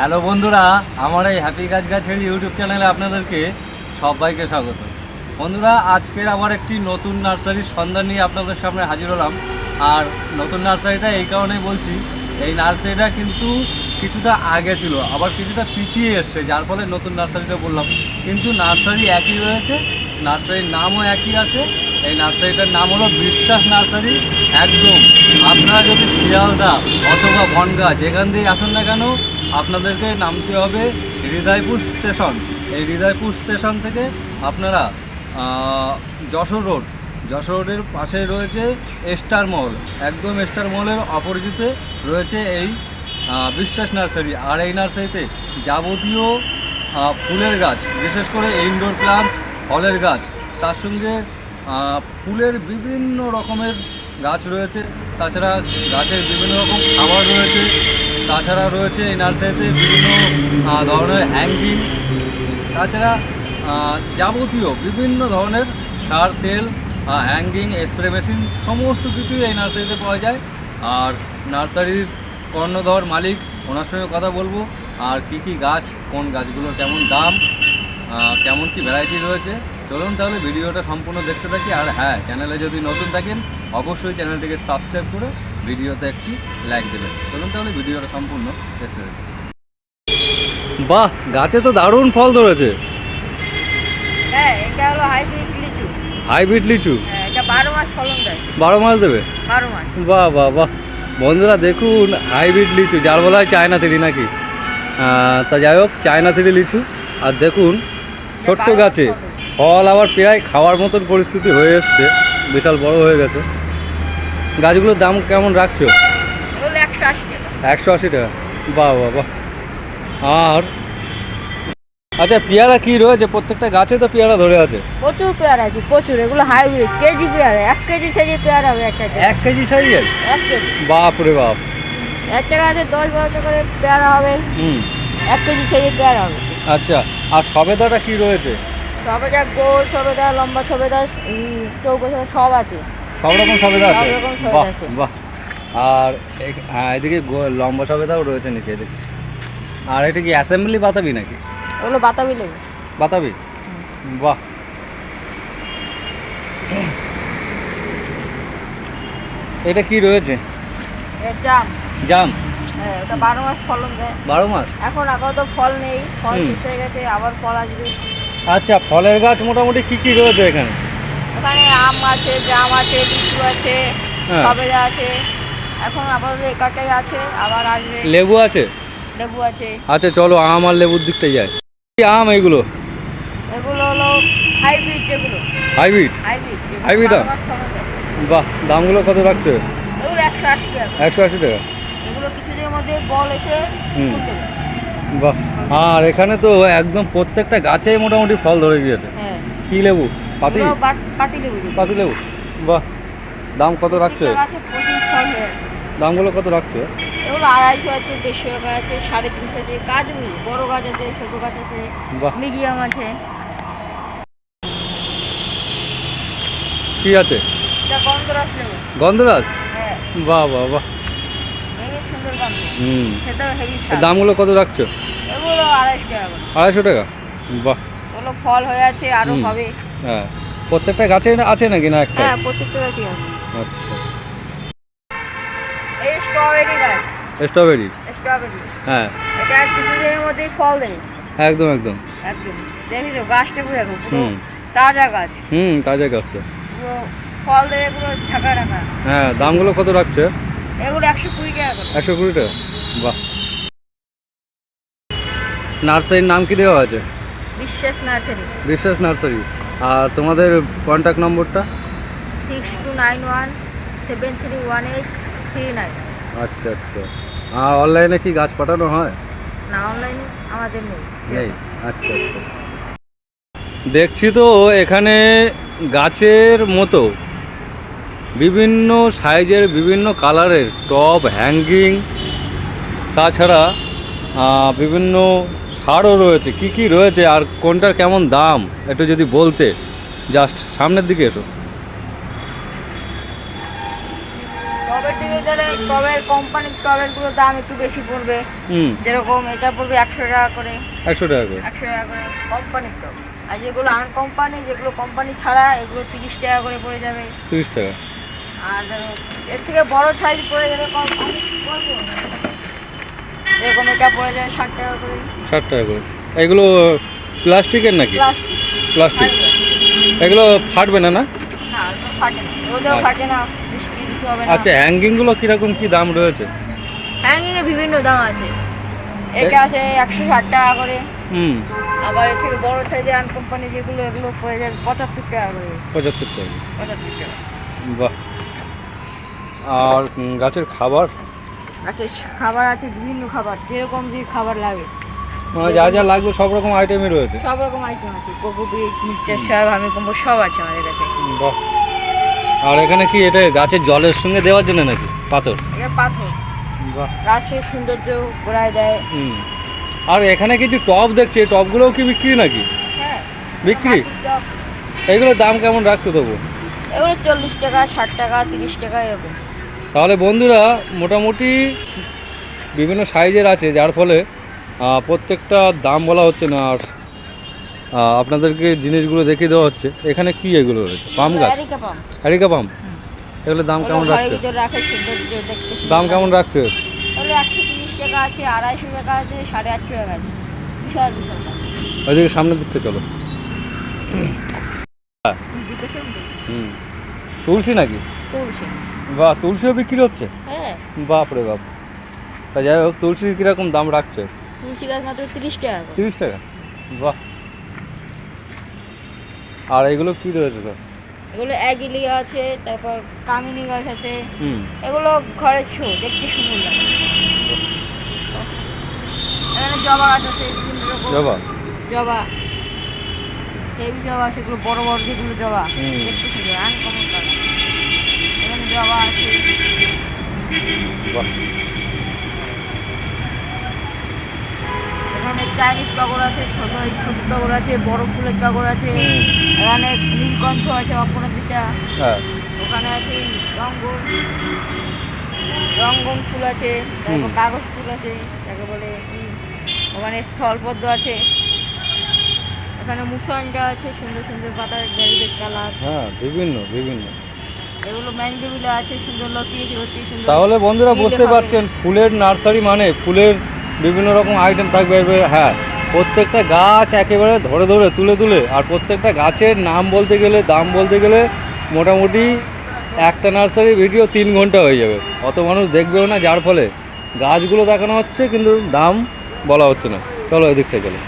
Hello বন্ধুরা, আমার এই হ্যাপি গাছ গাছের ইউটিউব চ্যানেলে আপনাদেরকে সবাইকে স্বাগত। বন্ধুরা, আজকের আবার একটি নতুন নার্সারির সন্ধান নিয়ে আপনাদের সামনে হাজির হলাম। আর নতুন নার্সারিটা এই কারণেই বলছি, এই নার্সারিটা কিন্তু কিছুটা আগে ছিল, আবার কিছুটা পিছিয়ে এসছে, যার ফলে নতুন নার্সারিটা বললাম। কিন্তু নার্সারি একই রয়েছে, নার্সারির নামও একই আছে এই নার্সারিটার নাম হলো বিশ্বাস নার্সারি, একদম। আপনারা যদি শিয়ালদা অথবা বনগা যেখান দিয়ে আসুন না কেন, আপনাদেরকে নামতে হবে হৃদয়পুর স্টেশন। এই হৃদয়পুর স্টেশন থেকে আপনারা যশোর রোড। যশোর রোডের পাশে রয়েছে স্টার মল। একদম স্টার মলের অপরিচিতে রয়েছে এই বিশ্বাস নার্সারি। আর এই নার্সারিতে যাবতীয় ফুলের গাছ, বিশেষ করে ইনডোর প্লান্টস ফলের গাছ, তার সঙ্গে ফুলের বিভিন্ন রকমের গাছ রয়েছে, তাছাড়া গাছের বিভিন্ন রকম খাবার রয়েছে, তাছাড়া রয়েছে এই নার্সারিতে বিভিন্ন ধরনের হ্যাঙ্গিং, তাছাড়া যাবতীয় বিভিন্ন ধরনের সার, তেল হ্যাঙ্গিং, স্প্রে মেশিন, সমস্ত কিছুই এই নার্সারিতে পাওয়া যায়। আর নার্সারির কর্ণধর মালিক, ওনার সঙ্গে কথা বলব, আর কি কি গাছ, কোন গাছগুলোর কেমন দাম কেমন কি ভ্যারাইটি রয়েছে চলুন তাহলে ভিডিওটা সম্পূর্ণ দেখতে থাকি। আর হ্যাঁ চ্যানেলে যদি নতুন থাকেন অবশ্যই চ্যানেলটিকে সাবস্ক্রাইব করে ভিডিওতে একটি লাইক দেবেন। চলুন তাহলে ভিডিওটা সম্পূর্ণ দেখতে থাকি। বাহ গাছে তো দারুণ ফল ধরেছে। হ্যাঁ এটা হলো হাইব্রিড লিচু। হাইব্রিড লিচু? হ্যাঁ, এটা মাস ফলন দেয়। বারো মাস দেবে? বারো মাস। বাহ বাহ বাহ। বন্ধুরা দেখুন হাইব্রিড লিচু যার বলা হয় চায়না থ্রি নাকি? তা যাই হোক চায়না থ্রি লিচু। আর দেখুন ছোট্ট গাছে। ফল আবার প্রায় খাওয়ার মতন পরিস্থিতি হয়ে এসছে। বিশাল বড় হয়ে গেছে। গাছগুলোর দাম কেমন রাখছো? একশো আশি টাকা। আশি টাকা। বাহ বাহ বাহ। আর? আচ্ছা পেয়ারা কি রয়েছে? প্রত্যেকটা গাছে তো পেয়ারা ধরে আছে। প্রচুর পেয়ারা আছে প্রচুর। এগুলো হাইব্রিড কেজি পেয়ারা। এক কেজি সাইজে পেয়ারা হবে একটা এক কেজি সাইজের? এক কেজি। বাপ রে বাপ। একটা গাছে দশ বারোটা করে পেয়ারা হবে। হুম। এক কেজি সাইজে পেয়ারা হবে। আচ্ছা আর সবেদাটা কি রয়েছে? সবেদা গোল সবেদা লম্বা সবেদা চৌকো সবেদা সব আছে। সব রকম সবেদা আছে? সব রকম সবেদা আছে। বাহ। আর হ্যাঁ এদিকে লম্বা সবেদাও রয়েছে নিচে এদিকে। আর এটা কি অ্যাসেম্বলি বাতাবি নাকি? এগুলো বাতাবি লেবু বাতাবি? বাহ। এটা কি রয়েছে? জাম। জাম? হ্যাঁ ওটা বারো মাস ফলন দেয়। বারো মাস? এখন আপাতত ফল নেই ফল। শেষ হয়ে গেছে আবার ফল আসবে। আচ্ছা ফলের গাছ মোটামুটি কি কি রয়েছে এখানে? এখানে আম আছে জাম আছে লিচু আছে হ্যাঁ। সবেদা আছে এখন আপাতত একাটাই আছে আবার আসবে। লেবু আছে? লেবু আছে। আচ্ছা চলো আম আর লেবুর দিকটাই যাই। কি আম এগুলো? এগুলো হলো হাইব্রিড যেগুলো। হাইব্রিড? হাইব্রিড Hybrid আম? বাহ দামগুলো কত রাখছো? এগুলো একশো আশি টাকা। একশো আশি টাকা। এগুলো কিছুদিনের মধ্যে বল এসে হুম। ফুল দেবে। বাহ। আর এখানে তো একদম প্রত্যেকটা গাছেই মোটামুটি ফল ধরে গিয়েছে। হ্যাঁ। কি লেবু? পাতি? পাতি লেবু। বাহ। দাম কত রাখছো? গাছে দামগুলো কত রাখছো? এগুলো আড়াইশো আছে দেড়শো টাকা আছে সাড়ে তিনশো আছে। গাছ বড় গাছ আছে ছোট গাছ আছে মিডিয়াম আছে। কি আছে? গন্ধরাজ গন্ধরাজ? হ্যাঁ। বাহ বাহ বাহ। হুম। সেটাও হেভি এর দামগুলো কত রাখছো? এগুলো আড়াইশো টাকা আড়াইশো টাকা? বাহ। এগুলো ফল হয়ে আছে আরও হুম। হবে। হ্যাঁ। প্রত্যেকটা গাছে আছে নাকি না একটা? হ্যাঁ প্রত্যেকটা আছে। আচ্ছা। এই স্ট্রবেরি গাছ। স্ট্রবেরি স্ট্রবেরি হ্যাঁ। এটা কিছুদিনের ফল দেবে। একদম একদম। একদম। দেখি তো গাছটা পুরো দেখো পুরো হুম। তাজা গাছ। হুম তাজা গাছ তো। ফল দেবে পুরো ঢাকা ঢাকা। হ্যাঁ দামগুলো কত রাখছো? এগুলো একশো কুড়ি টাকা একশো কুড়ি টাকা? বাহ। নার্সারির নাম কি দেওয়া আছে? বিশ্বাস নার্সারি। বিশ্বাস নার্সারি। আর তোমাদের কন্ট্যাক্ট নম্বরটা six two nine one seven three one eight three nine আচ্ছা আচ্ছা। আর অনলাইনে কি গাছ পাঠানো হয়? না অনলাইন আমাদের নেই। নেই। আচ্ছা আচ্ছা। দেখছি তো এখানে গাছের মতো বিভিন্ন সাইজের বিভিন্ন কালারের টপ হ্যাঙ্গিং তাছাড়া বিভিন্ন সারও রয়েছে। কি কি রয়েছে আর কোনটার কেমন দাম? একটু যদি বলতে জাস্ট সামনের দিকে এসো। টবের দিকে গেলে টবের কোম্পানির টবেরগুলোর দাম একটু বেশি পড়বে। যেরকম এটা পড়বে একশো টাকা করে। একশো টাকা করে। একশো টাকা করে কোম্পানির টব আর যেগুলো যেগুলো কোম্পানি ছাড়া এগুলো তিরিশ টাকা করে পড়ে যাবে। তিরিশ টাকা। আর এর থেকে বড় সাইজ পড়ে যাবে কোম্পানি যেরকম এটা পড়ে যাবে ষাট টাকা করে। ষাট টাকা করে। এগুলো প্লাস্টিকের নাকি? প্লাস্টিক। এগুলো ফাটবে না না? না ফাটে না। রোদেও আচ্ছা। আচ্ছা হ্যাঙ্গিংগুলো কীরকম কী দাম রয়েছে? হ্যাঙ্গিং এ বিভিন্ন দাম আছে। এটা আছে একশো ষাট টাকা করে। হুম। আবার এর থেকে বড় সাইজের আন কোম্পানি যেগুলো এগুলো পড়ে যাবে পঁচাত্তর টাকা করে। পঁচাত্তর টাকা। পঁচাত্তর টাকা। বাহ। আর গাছের খাবার? আচ্ছা খাবার আছে বিভিন্ন খাবার যেরকম যে খাবার লাগে। মানে যা যা লাগবে সব রকম আইটেমই রয়েছে। সব রকম আইটেম আছে কোকোপিট মিক্সচার সার আমি কম্বো সব আছে আমাদের কাছে। বাহ। আর এখানে কি এটা গাছের জলের সঙ্গে দেওয়ার জন্য নাকি? পাথর? এটা পাথর। বাহ। গাছের সৌন্দর্য গোড়ায় দেয়। হুম। আর এখানে কিছু টব দেখছি এই টবগুলোও কি বিক্রি নাকি? হ্যাঁ। বিক্রি? এগুলোর দাম কেমন রাখতে দেবো? এগুলো চল্লিশ টাকা ষাট টাকা তিরিশ টাকা এরকম। তাহলে বন্ধুরা মোটামুটি বিভিন্ন সাইজের আছে যার ফলে প্রত্যেকটা দাম বলা হচ্ছে না আর আপনাদেরকে জিনিসগুলো দেখিয়ে দেওয়া হচ্ছে। এখানে কি এগুলো রয়েছে? পাম গাছ। হ্যারিকা পাম। এগুলোর দাম কেমন রাখছে? দাম কেমন রাখছে? তাহলে একশো তিরিশ টাকা আছে আড়াইশো টাকা আছে সাড়ে আটশো টাকা আছে। বিশাল বিশাল ওইদিকে সামনের দিকটা চলো। জিজ্ঞাসা হুম। তুলসী নাকি? তুলসী। বা তুলসীও বিক্রি হচ্ছে? হ্যাঁ। বাপ রে বাপ। তা যাই হোক তুলসীর কীরকম দাম রাখছে? তুলসী গাছ মাত্র তিরিশ টাকা তিরিশ টাকা? বাহ। আর এগুলো কি রয়েছে স্যার এগুলো অ্যাগিলি আছে তারপর কামিনী গাছ আছে। এগুলো ঘরের শো দেখতে সুন্দর লাগে। এখানে জবা গাছ আছে জবা? জবা। হেভি জবা সেগুলো বড় বড় যেগুলো জবা দেখতে সুন্দর আনকমন কালার। জবা আছে। এখানে চাইনিজ টগর আছে ছোট ছোট টগর আছে বড় ফুলের টগর আছে। এখানে নীলকণ্ঠ আছে অপরাজিতা হ্যাঁ। ওখানে আছে রঙ্গন রঙ্গন ফুল আছে তারপর কাগজ ফুল আছে তাকে বলে ওখানে স্থলপদ্ম আছে। এখানে মুসনটা আছে সুন্দর সুন্দর পাতার গ্যারিদের কালার। হ্যাঁ বিভিন্ন বিভিন্ন। এগুলো ম্যাঙ্গোবিলা আছে সুন্দর লতি লতি সুন্দর তাহলে বন্ধুরা বুঝতে পারছেন ফুলের নার্সারি মানে ফুলের বিভিন্ন রকম আইটেম থাকবে হ্যাঁ প্রত্যেকটা গাছ একেবারে ধরে ধরে তুলে তুলে আর প্রত্যেকটা গাছের নাম বলতে গেলে দাম বলতে গেলে মোটামুটি একটা নার্সারি ভিডিও তিন ঘণ্টা হয়ে যাবে। অত মানুষ দেখবেও না যার ফলে গাছগুলো দেখানো হচ্ছে কিন্তু দাম বলা হচ্ছে না। চলো এদিক থেকে চলো।